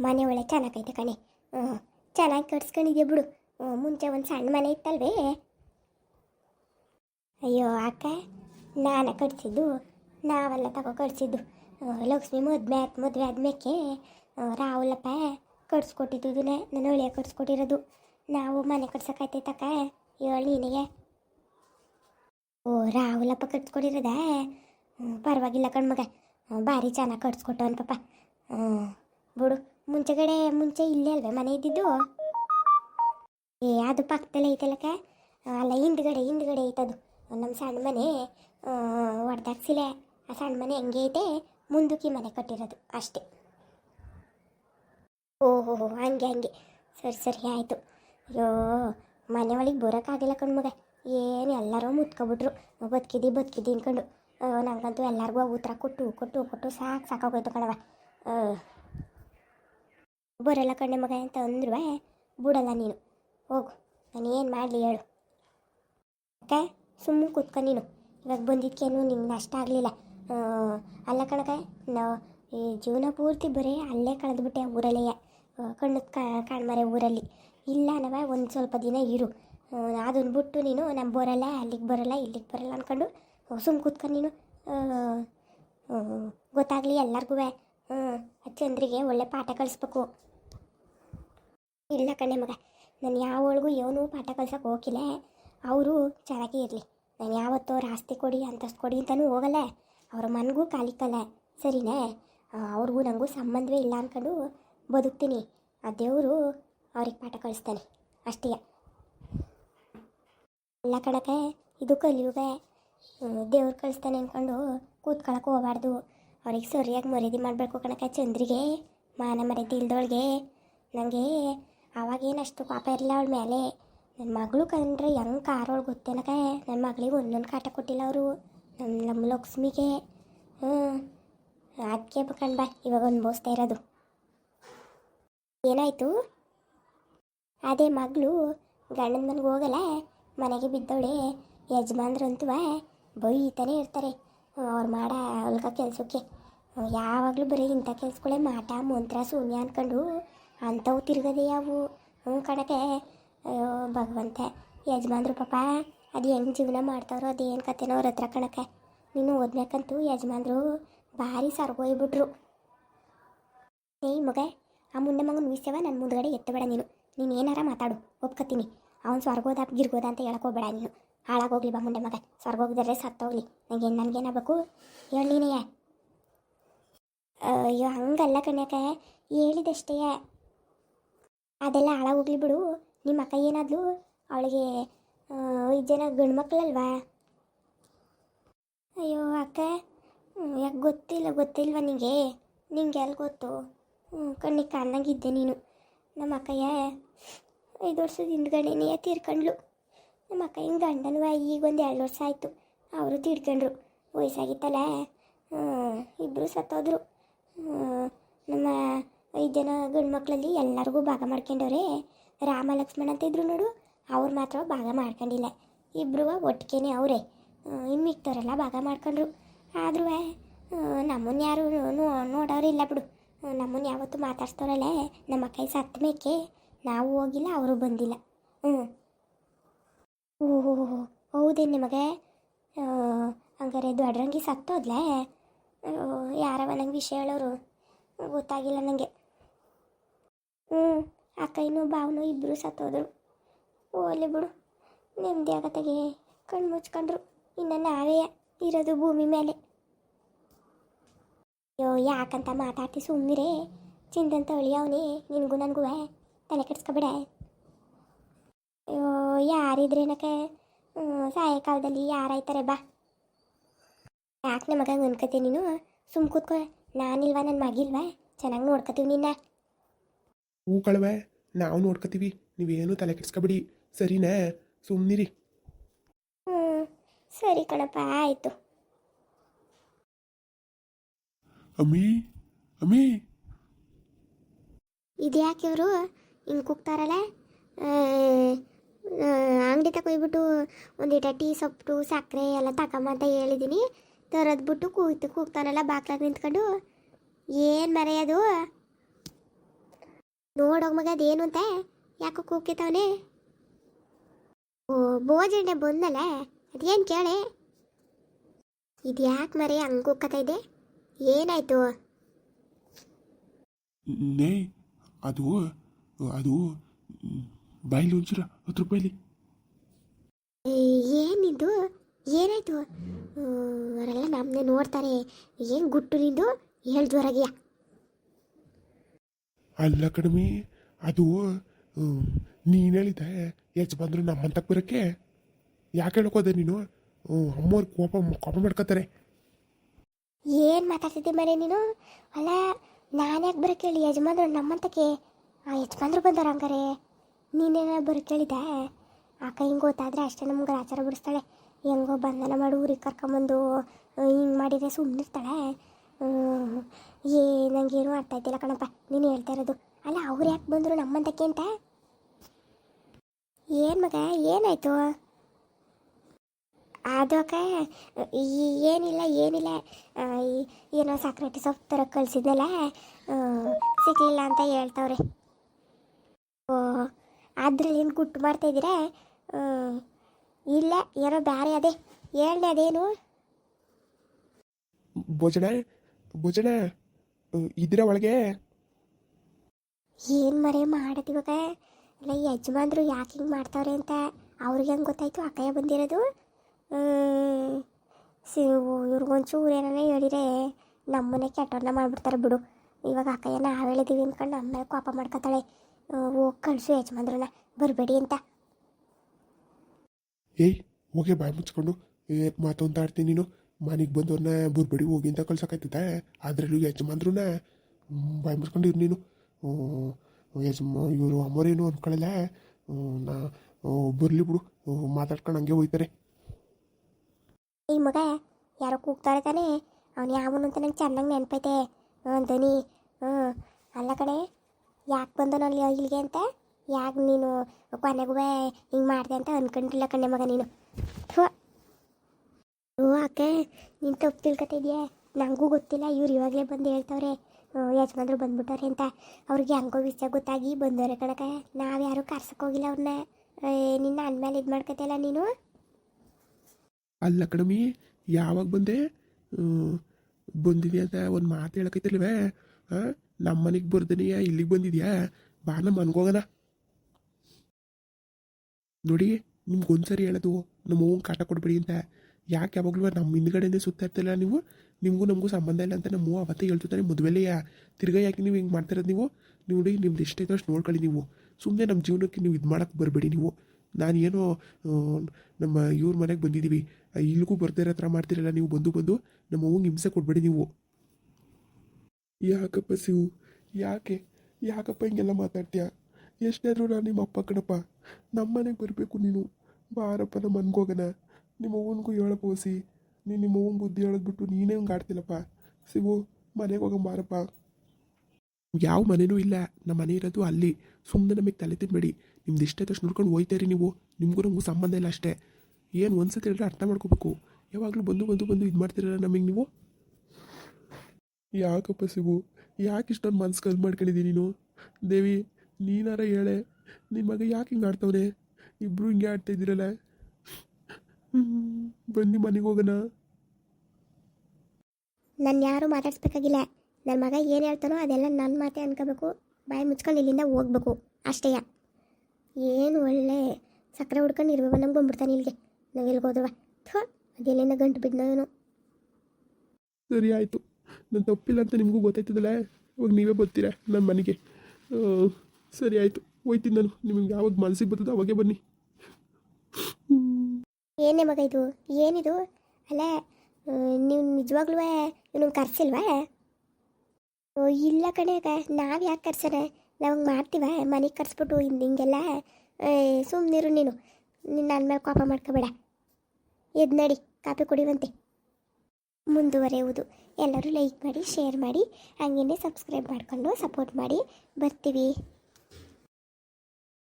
ಮನೆ ಒಳ್ಳೆ ಚೆನ್ನಾಗೈತೆ ಕಣೆ. ಹ್ಞೂ ಚೆನ್ನಾಗಿ ಕಟ್ಸ್ಕೊಂಡಿದ್ಯಾ ಬಿಡು. ಮುಂಚೆ ಒಂದು ಸಣ್ಣ ಮನೆ ಇತ್ತಲ್ವೇ? ಅಯ್ಯೋ, ಅಕ್ಕ, ನಾನು ಕಟ್ಸಿದ್ದು, ನಾವೆಲ್ಲ ತಗೋ ಕಟ್ಸಿದ್ದು. ಲಕ್ಷ್ಮಿ ಮದುವೆ ಆಯ್ತು ಮದುವೆ ಆದ್ಮೇಕೆ ರಾಹುಲಪ್ಪ ಕಟ್ಸ್ಕೊಟ್ಟಿದ್ದು ನನ್ನ ಒಳ್ಳೆಯ ಕಟ್ಸ್ಕೊಟ್ಟಿರೋದು. ನಾವು ಮನೆ ಕಟ್ಸೋಕೈತೈತಕ್ಕ ಹೇಳಿ ನಿನಗೆ. ಓ, ರಾಹುಲಪ್ಪ ಕಟ್ಸ್ಕೊಟ್ಟಿರೋದ? ಪರವಾಗಿಲ್ಲ ಕಣ್ಮಗ. ಮಗ ಭಾರಿ ಚೆನ್ನಾಗಿ ಕಟ್ಸ್ಕೊಟ್ಟವನ್ ಪಾಪ. ಬಿಡು. ಮುಂಚೆಗಡೆ ಮುಂಚೆ ಇಲ್ಲೇ ಅಲ್ವೇ ಮನೆ ಇದ್ದಿದ್ದು? ಏ, ಅದು ಪಕ್ಕದಲ್ಲೇ ಐತಲ್ಲಕ್ಕ ಅಲ್ಲ, ಹಿಂದ್ಗಡೆ ಹಿಂದ್ಗಡೆ ಐತದು ನಮ್ಮ ಸಣ್ಣ ಮನೆ ಹೊಡೆದಾಕ್ಸಿಲೆ. ಆ ಸಣ್ಣ ಮನೆ ಹೆಂಗೆ ಐತೆ. ಮುಂದಕ್ಕೆ ಮನೆ ಕಟ್ಟಿರೋದು, ಅಷ್ಟೇ. ಓಹೋ, ಹಂಗೆ ಹಂಗೆ. ಸರಿ ಸರಿ, ಆಯಿತು. ಅಯ್ಯೋ, ಮನೆ ಒಳಗೆ ಬರೋಕ್ಕಾಗಿಲ್ಲ ಕಣ್ಮಗ ಏನು, ಎಲ್ಲರೂ ಮುತ್ಕೊಬಿಟ್ರು. ಬದುಕಿದಿ ಬದುಕಿದಿ ಅನ್ಕೊಂಡು. ನನಗಂತೂ ನಂಗಂತೂ ಎಲ್ಲರಿಗೂ ಉತ್ತರ ಕೊಟ್ಟು ಕೊಟ್ಟು ಕೊಟ್ಟು ಸಾಕು ಸಾಕಾಗೋಯ್ತು ಕಣವ ಬರಲ್ಲ ಕಣ್ಣೆ ಮಗ ಅಂತ ಅಂದ್ರೂ ಬಿಡಲ್ಲ ನೀನು. ಹೋಗು ನಾನು ಏನು ಮಾಡಲಿ ಹೇಳು. ಓಕೆ ಸುಮ್ಮನೆ ಕೂತ್ಕೊ ನೀನು. ಇವಾಗ ಬಂದಿದ್ದಕ್ಕೇನು ನಿಂಗೆ ನಷ್ಟ ಆಗಲಿಲ್ಲ. ಅಲ್ಲ ಕಣಕ ನಾವು ಈ ಜೀವನ ಪೂರ್ತಿ ಬರೀ ಅಲ್ಲೇ ಕಳೆದ್ಬಿಟ್ಟೆ ಊರಲ್ಲೇ ಕಣ್ಣು ಕಾಣ್ಮರೆ ಊರಲ್ಲಿ. ಇಲ್ಲ ನವ ಒಂದು ಸ್ವಲ್ಪ ದಿನ ಇರು. ಅದನ್ನು ಬಿಟ್ಟು ನೀನು ನಮ್ಮ ಬರಲ್ಲ ಅಲ್ಲಿಗೆ ಬರಲ್ಲ ಇಲ್ಲಿಗೆ ಬರಲ್ಲ ಅಂದ್ಕೊಂಡು ಸುಮ್ಮನೆ ಕೂತ್ಕೊ ನೀನು. ಆ, ಆ, ಗೊತ್ತಾಗಲಿ ಎಲ್ಲರಿಗೂ ಚಂದ್ರಿಗೆ ಒಳ್ಳೆ ಪಾಠ ಕಳಿಸ್ಬೇಕು. ಇಲ್ಲ ಕಣೆ ಮಗ, ನಾನು ಯಾವಳಿಗೂ ಏನು ಪಾಠ ಕಲ್ಸಕ್ಕೆ ಹೋಗಿಲ್ಲ. ಅವರು ಚೆನ್ನಾಗೇ ಇರಲಿ. ನಾನು ಯಾವತ್ತೋ ಅವ್ರ ಆಸ್ತಿ ಕೊಡಿ, ಅಂತಸ್ತು ಕೊಡಿ ಅಂತಲೂ ಹೋಗಲ್ಲ. ಅವ್ರ ಮನೆಗೂ ಕಾಲಿಕಲ್ಲ ಸರಿನೇ? ಅವ್ರಿಗೂ ನನಗೂ ಸಂಬಂಧವೇ ಇಲ್ಲ ಅಂದ್ಕೊಂಡು ಬದುಕ್ತೀನಿ. ಆ ದೇವರು ಅವ್ರಿಗೆ ಪಾಠ ಕಳಿಸ್ತಾನೆ. ಅಷ್ಟೇ. ಎಲ್ಲ ಕಣಕ್ಕೆ, ಇದು ಕಲಿಯುಗ. ದೇವ್ರು ಕಳಿಸ್ತಾನೆ ಅಂದ್ಕೊಂಡು ಕೂತ್ಕೊಳಕ್ಕೆ ಹೋಗಬಾರ್ದು. ಅವ್ರಿಗೆ ಸರಿಯಾಗಿ ಮರ್ಯಾದೆ ಮಾಡಬೇಕು ಕಣಕ್ಕೆ ಚಂದ್ರಿಗೆ, ಮಾನ ಮರ್ಯಾದೆ ಇಲ್ದವಳಿಗೆ ನನಗೆ ಅವಾಗೇನು ಅಷ್ಟು ಪಾಪ ಇರಲಿಲ್ಲ ಅವಳ ಮೇಲೆ ನನ್ನ ಮಗಳು ಕಂಡ್ರೆ ಹೆಂಗೆ ಕಾರೋಳು ಗೊತ್ತೇನಕ ನನ್ನ ಮಗಳಿಗೆ ಒಂದೊಂದು ಕಾಟ ಕೊಟ್ಟಿಲ್ಲ ಅವರು. ನಮ್ಮ ನಮ್ಮ ಲಕ್ಷ್ಮಿಗೆ. ಹ್ಞೂ ಅದಕ್ಕೆ ಕಣ್ ಬಾ, ಇವಾಗ ಅನ್ಭವಿಸ್ತಾ ಇರೋದು. ಏನಾಯಿತು? ಅದೇ ಮಗಳು ಗಂಡನ ಮನೆಗೆ ಹೋಗಲ್ಲ, ಮನೆಗೆ ಬಿದ್ದವಳೆ. ಯಜಮಾನ್ರಂತೂ ಬೈತಾನೆ ಇರ್ತಾರೆ. ಅವ್ರು ಮಾಡ ಹೊಲ್ಕ ಕೆಲಸಕ್ಕೆ. ಯಾವಾಗಲೂ ಬರೀ ಇಂಥ ಕೆಲಸಗಳೇ ಮಾಟ, ಮಂತ್ರ ಶೂನ್ಯ ಅಂದ್ಕೊಂಡು ಅಂಥವು ತಿರುಗದೆ ಯಾವು ಹ್ಞೂ ಕಣಕ್ಕೆ ಅಯ್ಯೋ, ಭಗವಂತ. ಯಜಮಾನ್ರು ಪಾಪ, ಅದು ಹೆಂಗೆ ಜೀವನ ಮಾಡ್ತಾರೋ ಏನು ಕತೆನೋ ಅವ್ರ ಹತ್ರ ಕಣಕ್ಕೆ. ನೀನು ಓದ್ಬೇಕಂತೂ ಯಜಮಾನ್ರು ಭಾರಿ ಸರ್ಗೋಯ್ಬಿಟ್ರು ಏಯ್ ಮಗ, ಆ ಮುಂದೆ ಮಗನ ಮೀಸ್ಯವ ನನ್ನ ಮುಂದ್ಗಡೆ ಎತ್ತಬೇಡ ನೀನು. ನೀನು ಏನಾರ ಮಾತಾಡು, ಒಪ್ಕೊತೀನಿ. ಅವ್ನು ಸ್ವರ್ಗೋದ ಗಿರ್ಗೋದ ಅಂತ ಹೇಳಕ್ಕೆ ಹೋಗ್ಬೇಡ ನೀನು. ಹಾಳಾಗೋಗ್ಲಿ ಬಾ ಮುಂದೆ ಮಗ. ಸ್ವರ್ಗೋಗಿದ್ರೆ ಸತ್ತೋಗ್ಲಿ. ನನಗೆ ನನಗೇನಾಗಬೇಕು ಹೇಳಿ ನೀನೆಯ ಅಯ್ಯೋ, ಹಂಗಲ್ಲ ಕಣ್ಯಾಕ ಹೇಳಿದಷ್ಟೇ. ಅದೆಲ್ಲ ಹಾಳಾಗೋಗ್ಲಿ ಬಿಡು. ನಿಮ್ಮ ಅಕ್ಕ ಏನಾದ್ಲು? ಅವಳಿಗೆ ಐದು ಜನ ಗಂಡು ಮಕ್ಕಳಲ್ವಾ ಅಯ್ಯೋ, ಅಕ್ಕ. ಯಾಕೆ ಗೊತ್ತಿಲ್ಲ, ಗೊತ್ತಿಲ್ವಾ ನಿಂಗೆ? ನಿಂಗೆ ಎಲ್ಲಿ ಗೊತ್ತು? ಕಣ್ಣಿಗೆ ಕಾಣಂಗಿದ್ದೆ ನೀನು. ನಮ್ಮ ಅಕ್ಕಯ್ಯ ಐದು ವರ್ಷದ ಹಿಂದ್ಗಡೆನೇ ತೀರ್ಕೊಂಡ್ಲು. ನಮ್ಮ ಅಕ್ಕ ಹಿಂಗೆ ಗಂಡನ್ವ ಈಗ ಒಂದು ಎರಡು ವರ್ಷ ಆಯಿತು. ಅವರು ತೀರ್ಕೊಂಡ್ರು. ವಯಸ್ಸಾಗಿತ್ತಲ್ಲ? ಇಬ್ಬರು ಸತ್ತೋದ್ರು. ನಮ್ಮ ಐದು ಜನ ಗಂಡು ಮಕ್ಕಳಲ್ಲಿ ಎಲ್ಲರಿಗೂ ಭಾಗ ಮಾಡ್ಕೊಂಡವ್ರೆ. ರಾಮ ಲಕ್ಷ್ಮಣ ಅಂತ ಇದ್ರು ನೋಡು, ಅವ್ರು ಮಾತ್ರ ಭಾಗ ಮಾಡ್ಕೊಂಡಿಲ್ಲ. ಇಬ್ಬರು ಒಟ್ಟಿಗೆನೆ ಅವರೇ. ಇನ್ನು ಮಿಕ್ತವರೆಲ್ಲ ಭಾಗ ಮಾಡ್ಕೊಂಡ್ರು. ಆದ್ರೂ ನಮ್ಮನ್ನ ಯಾರು ನೋ- ನೋಡೋರಿಲ್ಲ ಬಿಡು. ನಮ್ಮನ್ನ ಯಾವತ್ತೂ ಮಾತಾಡ್ಸ್ತವ್ರಲ್ಲ, ನಮ್ಮ ಕೈ ಸತ್ತ ಮೇಕೆ, ನಾವು ಹೋಗಿಲ್ಲ, ಅವರು ಬಂದಿಲ್ಲ. ಹ್ಞೂ ಓಹೋ ಹೌದೇ ನಿಮಗೆ? ಹಂಗಾರೆ ದೊಡ್ಡರಂಗಿ ಸತ್ತೋದ್ಲೇ? ಯಾರವ ನಂಗೆ ವಿಷಯ ಹೇಳೋರು? ಗೊತ್ತಾಗಿಲ್ಲ ನನಗೆ ಹ್ಞೂ ಅಕ್ಕಯ್ಯನು ಬಾವನು ಇಬ್ಬರು ಸತ್ತೋದ್ರು. ಓಲಿ ಬಿಡು. ನೆಮ್ಮದಿ ಆಗತ್ತಾಗೆ. ಕಣ್ಣು ಮುಚ್ಕೊಂಡ್ರು. ಇನ್ನು ನಾವೇ ಇರೋದು ಭೂಮಿ ಮೇಲೆ. ಅಯ್ಯೋ, ಯಾಕಂತ ಮಾತಾಡ್ತಿ ಸುಮ್ಮಿರೆ ಚಿಂತಂತ ಅವನೇ, ನಿನಗೂ ನನಗೂ ತಲೆ ಕೆಡ್ಸ್ಕೊಬೇಡ. ಅಯ್ಯೋ, ಯಾರಿದ್ರೇನಕ್ಕೆ? ಸಾಯಂಕಾಲದಲ್ಲಿ ಯಾರಾಯ್ತಾರೆ ಬಾ. ಯಾಕೆ ನಮ್ಮ ಅನ್ಕೋತೀನಿ ಅನ್ಕೋತಿ ನೀನು? ಸುಮ್ ಕೂತ್ಕೋ. ನಾನಿಲ್ವಾ ನನ್ನ ಮಗಿಲ್ವಾ? ಚೆನ್ನಾಗಿ ನೋಡ್ಕೋತೀವಿ ನಿನ್ನ. ಹೂ ಕಳವೆ ನಾವು ನೋಡ್ಕೋತೀವಿ. ನೀವೇನು ತಲೆ ಕೆಡ್ಸ್ಕೊಬಿಡಿ. ಸರಿನಾ? ಸುಮ್ಮನಿರಿ ಹ್ಞೂ ಸರಿ ಕಣಪ್ಪ ಆಯಿತು. ಅಮ್ಮಿ ಅಮ್ಮಿ ಇದ್ಯಾಕೆ ಇವರು? ಹಿಂಗೆ ಕೂಗ್ತಾರಲ್ಲ ಅಂಗಡಿ ತಗೊಯ್ಬಿಟ್ಟು ಒಂದಿಟ ಟೀ ಸೊಪ್ಪು ಸಕ್ಕರೆ ಎಲ್ಲ ತಗೊಂಬಂತ ಹೇಳಿದ್ದೀನಿ ತರದ್ಬಿಟ್ಟು ಕೂಯ್ತು. ಕೂಗ್ತಾನಲ್ಲ ಬಾಕ್ಲಾಗ ನಿಂತ್ಕೊಂಡು. ಏನು ಮರೆಯೋದು ನೋಡೋಗ ಮಗ ಅದೇನು ಅಂತ? ಯಾಕೋ ಕೂಕಿತವನೆ ಓ ಬೋಜಂಡೆ ಬಂದಲ್ಲ? ಅದೇನು ಕೇಳೆ? ಇದು ಯಾಕೆ ಮರೆ ಹಂಗೆ ಇದೆ? ಏನಾಯ್ತು? ನೇ ಅದು ಅದು ಬಾಯಿಲಿ ಒಂಚೂರ ಹತ್ತು ರೂಪಾಯಿಲಿ ಏನಿದು? ಏನಾಯ್ತು? ಅವರೆಲ್ಲ ನಮ್ಮನ್ನೇ ನೋಡ್ತಾರೆ. ಏನು ಗುಟ್ಟು ನಿಂದು? ಹೇಳ್ ಜೋರಾಗಿಯ ಅಲ್ಲ ಕಡಿಮೆ ಅದು ನೀನು ಹೇಳಿದೆ ಹೆಚ್ಚು ಬಂದ್ರು ನಮ್ಮಂತಕ್ಕೆ ಬರೋಕ್ಕೆ. ಯಾಕೆ ಹೇಳ್ಕೋದೆ ನೀನು? ಹ್ಮ್, ಅಮ್ಮವ್ರು ಕೋಪ ಕೋಪ ಮಾಡ್ಕೋತಾರೆ. ಏನು ಮಾತಾಡ್ತಿದ್ದೆ ಮರೆ ನೀನು? ಅಲ್ಲ ನಾನು ಯಾಕೆ ಬರೋಕ್ಕೆ ಹೇಳಿ ಯಜಮಾನ್ರು ನಮ್ಮಂತಕ್ಕೆ ಆ ಯಜಮಾನ್ರು ಬಂದವ್ರು ಹಂಗಾರೆ. ನೀನೇನ ಬರೋಕೆ ಹೇಳಿದೆ ಕೈ ಹಿಂಗೆ ಗೊತ್ತಾದ್ರೆ ಅಷ್ಟೇ ನಮ್ಗೆ ಆಚಾರ ಬಿಡಿಸ್ತಾಳೆ. ಹೆಂಗೋ ಬಂಧನ ಮಾಡಿ ಊರಿಗೆ ಕರ್ಕೊಂಬಂದು ಹಿಂಗೆ ಮಾಡಿದ್ರೆ ಸುಮ್ಮನಿರ್ತಾಳೆ ಏ ನಂಗೇನು ಅರ್ಥ ಆಯ್ತಿಲ್ಲ ಕಣಪ್ಪ. ನೀನು ಹೇಳ್ತಾ ಇರೋದು. ಅಲ್ಲ ಅವ್ರು ಯಾಕೆ ಬಂದರು ನಮ್ಮಂತಕ್ಕೆ ಅಂತ? ಏನು ಮಗ ಏನಾಯ್ತು? ಅಕ್ಕ ಏನಿಲ್ಲ ಏನಿಲ್ಲ. ಏನೋ ಸಾಕ್ರೆಟಿ ಸೊಪ್ಪು ಥರ ಕಳಿಸಿದ್ನಲ್ಲ? ಸಿಗಲಿಲ್ಲ ಅಂತ ಹೇಳ್ತಾವ್ರೆ. ಓ ಅದ್ರಲ್ಲಿ ಏನು ಗುಟ್ಟು ಮಾಡ್ತಾ ಇದ್ದೀರಾ? ಆ, ಇಲ್ಲ ಏನೋ ಬೇರೆ ಅದೇ. ಹೇಳ್ದೆ ಅದೇನು? ಭೋಜನ? ಭೋಜನ ಇದರ ಒಳಗೆ? ಏನು ಮರೆ ಮಾಡದಿವಾಗ ಇಲ್ಲ ಈ ಯಜಮಾನ್ರು ಯಾಕೆ ಹಿಂಗೆ ಮಾಡ್ತಾವ್ರೆ ಅಂತ ಅವ್ರಿಗೆ ಹೆಂಗೆ ಗೊತ್ತಾಯ್ತು? ಅಕ್ಕಯ್ಯ ಬಂದಿರೋದು. ಸಿ ಇವ್ರಿಗೊಂಚೂರು ಏನಾರ ಹೇಳಿರೆ ನಮ್ಮನೆ ಕೆಟ್ಟವ್ರನ್ನ ಮಾಡ್ಬಿಡ್ತಾರೆ ಬಿಡು. ಇವಾಗ ಅಕ್ಕಯ್ಯ ನಾವು ಹೇಳಿದೀವಿ ಅಂದ್ಕೊಂಡು ನಮ್ಮ ಕೋಪ ಮಾಡ್ಕೊತಾಳೆ. ಹೋಗಿ ಕಳಿಸು ಯಜಮಾನ್ರನ್ನ. ಬರಬೇಡಿ ಅಂತ. ಏಯ್ ಹೋಗಿ ಬಾಯಿ ಮುಚ್ಕೊಂಡು ಏ ಮಾತೊಂದು ಆಡ್ತೀನಿ ನೀನು. ಮನೆಗೆ ಬಂದವ್ರನ್ನ ಬುರ್ಬಡಿ ಹೋಗಿ ಅಂತ ಕಳ್ಸೋಕಾಯ್ತದ ಅದರಲ್ಲೂ ಯಜಮಾನ್ರು ಬಾಯ್ ಇರು ನೀನು. ಯಜಮ, ಇವರು ಅಮ್ಮರೇನು ಅಂದ್ಕೊಳ್ಳಲ್ಲ ನಾ ಬರಲಿ ಬಿಡು. ಮಾತಾಡ್ಕೊಂಡು ಹಂಗೆ ಹೋಯ್ತಾರೆ. ಈ ಮಗ, ಯಾರೋ ಕೂಗ್ತಾಳೆ ತಾನೆ? ಅವನು ಯಾವನು ಅಂತ ನಂಗೆ ಚೆನ್ನಾಗಿ ನೆನಪೈತೆ. ದನಿ. ಹ್ಞೂ ಅಲ್ಲ ಕಡೆ ಯಾಕೆ ಬಂದ ಅಲ್ಲಿ ಇಲ್ಲಿಗೆ ಅಂತ? ಯಾಕೆ ನೀನು ಕೊನೆಗೂ ಹಿಂಗೆ ಮಾಡಿದೆ ಅಂತ ಅಂದ್ಕೊಂಡಿಲ್ಲ ಕಣ್ಣೆ ಮಗ ನೀನು. ಥು ಓ ಅಕ್ಕ ನೀನು ತಪ್ಪು ತಿಳ್ಕೊತಿದ್ಯಾ ನನಗೂ ಗೊತ್ತಿಲ್ಲ, ಇವ್ರು ಇವಾಗಲೇ ಬಂದು ಹೇಳ್ತವ್ರೆ. ಯಜಮಾನರು ಬಂದ್ಬಿಟ್ಟವ್ರೆ ಅಂತ. ಅವ್ರಿಗೆ ಹಂಗೋ ವಿಷಯ ಗೊತ್ತಾಗಿ ಬಂದವ್ರೆ ಕಣಕ ನಾವು ಯಾರೂ ಕರ್ಸಕ್ಕೆ ಹೋಗಿಲ್ಲ ಅವ್ರನ್ನ ನಿನ್ನ ಅಂದಮೇಲೆ ಇದು ಮಾಡ್ಕೊತಿಲ್ಲ ನೀನು? ಅಲ್ಲ ಕಡಿಮೆ ಯಾವಾಗ ಬಂದೆ? ಬಂದಿದ್ಯಾ ಅಂತ ಒಂದು ಮಾತು ಹೇಳಕೈತಿಲ್ವೇ ಹಾಂ ನಮ್ಮ ಮನೆಗೆ ಬರ್ದನಿಯಾ ಇಲ್ಲಿಗೆ ಬಂದಿದ್ಯಾ? ಬಾ ನಮ್ಮ ಮನ್ಗೋಗನ ನೋಡಿ ನಿಮ್ಗೆ ಒಂದ್ಸರಿ ಹೇಳೋದು. ನಮ್ಮ ಕಾಟ ಕೊಡ್ಬೇಡಿ ಅಂತ. ಯಾಕೆ ಯಾವಾಗಲೂ ನಮ್ಮ ಹಿಂದ್ಗಡೆಯಿಂದ ಸುತ್ತ ಇರ್ತಿಲ್ಲ ನೀವು? ನಿಮಗೂ ನಮಗೂ ಸಂಬಂಧ ಇಲ್ಲ ಅಂತ ನಮ್ಮ ಅವತ್ತೇ ಹೇಳ್ತಿರ್ತಾರೆ ಮದುವೆಲೆಯ ತಿರ್ಗಾ ಯಾಕೆ ನೀವು ಹಿಂಗೆ ಮಾಡ್ತಿರೋದು ನೀವು? ನೋಡಿ, ನಿಮ್ದು ಎಷ್ಟೇ ಅಷ್ಟು ನೋಡ್ಕೊಳ್ಳಿ ನೀವು. ಸುಮ್ಮನೆ ನಮ್ಮ ಜೀವನಕ್ಕೆ ನೀವು ಇದು ಮಾಡೋಕ್ಕೆ ಬರಬೇಡಿ ನೀವು. ನಾನು ಏನೋ ನಮ್ಮ ಇವ್ರ ಮನೆಗೆ ಬಂದಿದ್ದೀವಿ ಇಲ್ಲಿಗೂ ಬರ್ದೇ ಇರೋ ಥರ ಮಾಡ್ತಿರಲ್ಲ ನೀವು ಬಂದು ಬಂದು. ನಮ್ಮ ಅವಂಗೆ ಹಿಂಸೆ ಕೊಡಬೇಡಿ ನೀವು. ಯಾಕಪ್ಪ ಸಿವು? ಯಾಕೆ? ಯಾಕಪ್ಪ ಹಿಂಗೆಲ್ಲ ಮಾತಾಡ್ತೀಯ? ಎಷ್ಟಾದರೂ ನಾನು ನಿಮ್ಮ ಅಪ್ಪ ಕಣಪ್ಪ. ನಮ್ಮ ಮನೆಗೆ ಬರಬೇಕು ನೀನು. ಬಾರಪ್ಪ ನಮ್ಮ ಮನ್ಗೋಗನ ನಿಮ್ಮ ಅವ್ವನಿಗೂ ಹೇಳಬೋಸಿ ನೀನು ನಿಮ್ಮ ಅವ್ವನ ಬುದ್ಧಿ ಹೇಳೋದ್ಬಿಟ್ಟು ನೀನೇ ಹಂಗೆ ಆಡ್ತಿಲ್ಲಪ್ಪ. ಸಿಗು, ಮನೆಗೆ ಹೋಗಂಬಾರಪ್ಪ ಯಾವ ಮನೆನೂ ಇಲ್ಲ ನಮ್ಮ ಮನೆ ಇರೋದು ಅಲ್ಲಿ. ಸುಮ್ಮನೆ ನಮಗೆ ತಲೆ ತಿನ್ಬೇಡಿ. ನಿಮ್ದು ಇಷ್ಟ ತಕ್ಷಣ ನೋಡ್ಕೊಂಡು ಹೋಯ್ತೀರಿ ನೀವು. ನಿಮಗೂ ನಮಗೂ ಸಂಬಂಧ ಇಲ್ಲ ಅಷ್ಟೇ. ಏನು ಒಂದ್ಸತಿ ಹೇಳಿದ್ರೆ ಅರ್ಥ ಮಾಡ್ಕೋಬೇಕು. ಯಾವಾಗಲೂ ಬಂದು ಬಂದು ಬಂದು ಇದು ಮಾಡ್ತಿರಲ್ಲ ನಮಗೆ ನೀವು? ಯಾಕಪ್ಪ ಸಿಗು, ಯಾಕೆ ಇಷ್ಟೊಂದು ಮನ್ಸು ಕಲ್ ಮಾಡ್ಕೊಂಡಿದ್ದೀನಿ ನೀನು? ದೇವಿ, ನೀನಾರ ಹೇಳೆ ನಿಮ್ಮ ಮಗ ಯಾಕೆ ಹಿಂಗೆ ಆಡ್ತವನೆ? ಇಬ್ಬರು ಹಿಂಗೆ ಆಡ್ತಾ ಇದ್ದೀರಲ್ಲ ಬನ್ನಿ ಮನೆಗೆ ಹೋಗೋಣ. ನಾನು ಯಾರೂ ಮಾತಾಡಿಸ್ಬೇಕಾಗಿಲ್ಲ. ನನ್ನ ಮಗ ಏನು ಹೇಳ್ತಾನೋ ಅದೆಲ್ಲ ನನ್ನ ಮಾತೆ ಅನ್ಕೋಬೇಕು. ಬಾಯಿ ಮುಚ್ಕೊಂಡು ಇಲ್ಲಿಂದ ಹೋಗ್ಬೇಕು. ಅಷ್ಟೇಯ ಏನು ಒಳ್ಳೆ ಸಕ್ಕರೆ ಹುಡ್ಕೊಂಡು ಇರ್ಬೇಕು. ನಮ್ಗೆ ಬಂದ್ಬಿಡ್ತಾನೆ ಇಲ್ಲಿಗೆ. ನಾವು ಎಲ್ಲಿಗೆ ಹೋದ್ರವ? ಥೋ ಅದೆಲ್ಲಿಂದ ಗಂಟು ಬಿದ್ದನೋ ಸರಿ ಆಯಿತು. ನಾನು ತಪ್ಪಿಲ್ಲ ಅಂತ ನಿಮಗೂ ಗೊತ್ತಾಯ್ತದಲ್ಲ? ಇವಾಗ ನೀವೇ ಬರ್ತೀರಾ ನನ್ನ ಮನೆಗೆ? ಸರಿ ಆಯಿತು. ಹೋಯ್ತೀನಿ ನಾನು. ನಿಮಗೆ ಯಾವಾಗ ಮನಸ್ಸಿಗೆ ಬರ್ತದೆ ಅವಾಗೇ ಬನ್ನಿ. ಏನೇ ಮಗ ಇದು? ಏನಿದು? ಅಲ್ಲ ನೀವು ನಿಜವಾಗ್ಲೂ ಇವನು ಕರ್ಸಿಲ್ವಾ? ಓ, ಇಲ್ಲ ಕಣೆಗ ನಾವು ಯಾಕೆ ಕರ್ಸೋಣ? ನಾವು ಮಾಡ್ತೀವ? ಮನೆಗೆ ಕರ್ಸ್ಬಿಟ್ಟು ಹಿಂಗೆ ಹಿಂಗೆಲ್ಲ ಸುಮ್ಮನಿರು ನೀನು. ನಿನ್ನ ನನ್ನ ಮೇಲೆ ಕೋಪ ಮಾಡ್ಕೋಬೇಡ. ಎದ್ದು ನಡಿ ಕಾಪಿ ಕುಡಿವಂತೆ. ಮುಂದುವರೆಯುವುದು. ಎಲ್ಲರೂ ಲೈಕ್ ಮಾಡಿ ಶೇರ್ ಮಾಡಿ ಹಂಗೇನೆ ಸಬ್ಸ್ಕ್ರೈಬ್ ಮಾಡಿಕೊಂಡು ಸಪೋರ್ಟ್ ಮಾಡಿ. ಬರ್ತೀವಿ.